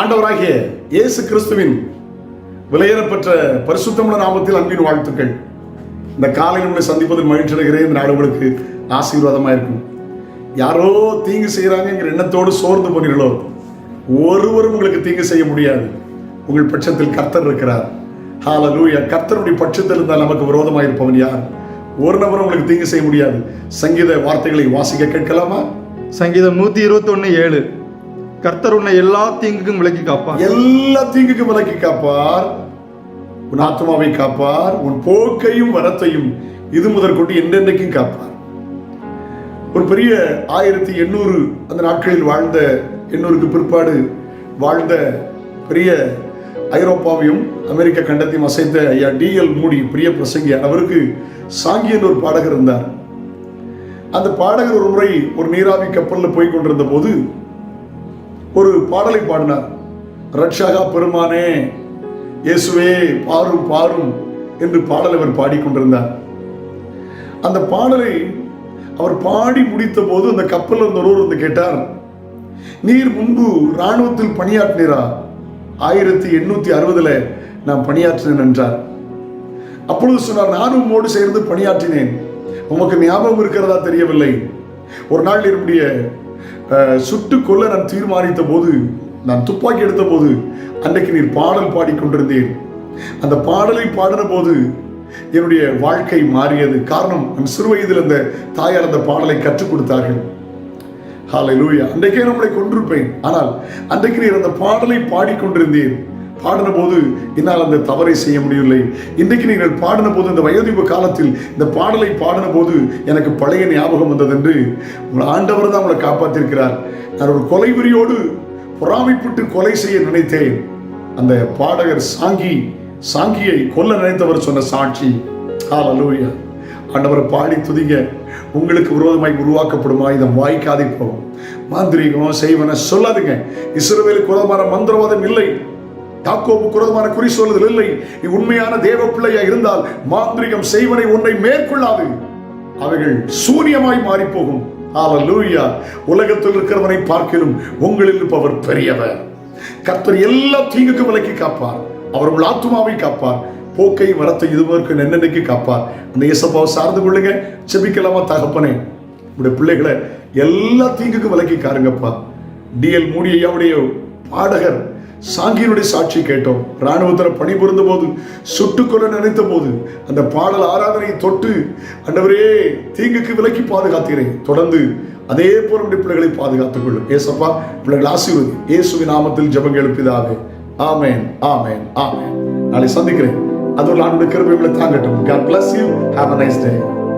ஆண்டவராகிய இயேசு கிறிஸ்துவின் விலையேறப்பெற்ற பரிசுத்தமுள்ள நாமத்தில் அன்பின் வாழ்த்துக்கள். இந்த காலையில் உங்களை சந்திப்பதில் மகிழ்ச்சி அடைகிறேன். இந்த நாள் உங்களுக்கு ஆசீர்வாதமாக இருக்கும் யாரோ தீங்கு செய்கிறாங்கிற எண்ணத்தோடு சோர்ந்து போனீர்களோ ஒருவரும் உங்களுக்கு தீங்கு செய்ய முடியாது. உங்கள் பட்சத்தில் கர்த்தர் இருக்கிறார். ஹால லூயா கர்த்தருடைய பட்சத்தில் இருந்தால் நமக்கு விரோதமாக இருப்பவன் யார்? ஒரு நபரும் உங்களுக்கு தீங்கு செய்ய முடியாது. சங்கீத வார்த்தைகளை வாசிக்க கேட்கலாமா? சங்கீதம் நூத்தி இருபத்தி ஒன்னு ஏழு. கர்த்தர் உன்னை எல்லா தீங்குக்கும் விலக்கி காப்பார். எல்லா தீங்குக்கும் விலக்கி காப்பார். உன் ஆத்மாவை காப்பார். உன் போக்கையும் வரத்தையும் இது முதற்கொண்டு என்றென்றைக்கும் காப்பார். ஒரு பெரிய ஆயிரத்தி எண்ணூறு அந்த நாட்களில் வாழ்ந்த எண்ணூறுக்கு பிற்பாடு வாழ்ந்த பெரிய ஐரோப்பாவையும் அமெரிக்க கண்டத்தையும் அசைத்த ஐயா டிஎல் மூடி பிரிய பிரசங்கியார் அவருக்கு சாங்கியன் ஒரு பாடகர் இருந்தார். அந்த பாடகர் ஒரு முறை ஒரு நீராவி கப்பலில் போய் கொண்டிருந்த போது ஒரு பாடலை பாடினார். ரட்சகா பெருமானே இயேசுவே பாரும் பாரும் என்று பாடல் அவர் பாடிக்கொண்டிருந்தார். அந்த பாடலை அவர் பாடி முடித்த போது அந்த கப்பலில் இருந்த ஒருவர் வந்து கேட்டார் நீர் முன்பு இராணுவத்தில் பணியாற்றினீரா? ஆயிரத்தி எண்ணூத்தி அறுபதுல நான் பணியாற்றினேன் என்றார். அப்பொழுது சொன்னார் நானும் உம்மோடு சேர்ந்து பணியாற்றினேன். உமக்கு ஞாபகம் இருக்கிறதா தெரியவில்லை. ஒரு நாள் என்னுடைய சுட்டு கொள்ள நான் தீர்மானித்த போது நான் துப்பாக்கி எடுத்த போது அன்றைக்கு நீர் பாடல் பாடிக்கொண்டிருந்தேன் அந்த பாடலை பாடின போது என்னுடைய வாழ்க்கை மாறியது. காரணம் நம் சிறு வயதில் அந்த தாயார் அந்த பாடலை கற்றுக் கொடுத்தார்கள். ஹalleluya அன்றைக்கே நம்மளை கொண்டிருப்பேன் ஆனால் அன்றைக்கு நீர் அந்த பாடலை பாடிக்கொண்டிருந்தேன் பாடின போது என்னால் அந்த தவறை செய்ய முடியவில்லை. இன்றைக்கு நீங்கள் பாடின போது இந்த வயோதிப காலத்தில் இந்த பாடலை பாடின போது எனக்கு பழைய ஞாபகம் வந்தது என்று உங்கள் ஆண்டவர் தான் உங்களை காப்பாற்றிருக்கிறார் நான் ஒரு கொலைவெறியோடு பொறாமைப்பட்டு கொலை செய்ய நினைத்தேன். அந்த பாடகர் சாங்கி சாங்கியை கொல்ல நினைத்தவர் சொன்ன சாட்சி. ஹalleluya ஆண்டவரை பாடி துதிங்க. உங்களுக்கு விரோதமாய் உருவாக்கப்படுமா? இதை வாய்க்காதே போகும் மாந்திரீகம் செய்வன சொல்லாதுங்க. இஸ்ரவேலுக்கு விரோதமான மந்திரவாதம் இல்லை. யாக்கோபு குரோதமான குறி சொல்லுதல் இல்லை. நீ உண்மையான தேவ பிள்ளையா இருந்தால் மாந்திரிகம் செய்வனை உன்னை மேற்கொள்ளாது. அவைகள் சூரியமாய் மாறி போகும் ஹalleluya உலகத்தில் இருக்கிறவனை பார்க்கிலும் உங்களில் இருப்பவர் பெரியவர். கர்த்தர் எல்லா தீங்குக்கும் விலக்கி காப்பார். அவர் உங்கள் ஆத்துமாவை காப்பார். போக்கை வரத்தை இதுவரைக்கும் என்னென்னைக்கு காப்பார்? அந்த இயேசப்பாவை சார்ந்து கொள்ளுங்க. செபிக்கலாமா தகப்பனே? உடைய பிள்ளைகளை எல்லா தீங்குக்கும் விலக்கி காருங்கப்பா. டிஎல் மூடியையாவுடைய பாடகர் சாங்கியனுடைய சாட்சி கேட்டோம். இராணுவத்தில் பணிபுரிந்த போது சுட்டுக்கொள்ள நினைத்த போது அந்த பாடல் ஆராதனையை தொட்டு அண்டவரே தீங்குக்கு விலக்கி பாதுகாத்துகிறேன் தொடர்ந்து அதே போல உடைய பிள்ளைகளை பாதுகாத்துக் கொள்ளும். ஏசப்பா பிள்ளைகள் ஆசீர்வதி. இயேசுவின் நாமத்தில் ஜெபம் எழுப்பிதாவே. ஆமேன் ஆமேன் ஆமேன். நாளை சந்திக்கிறேன். அதுவும் நான் கிருபைகளை தாங்கட்டும். God bless you. Have a nice day.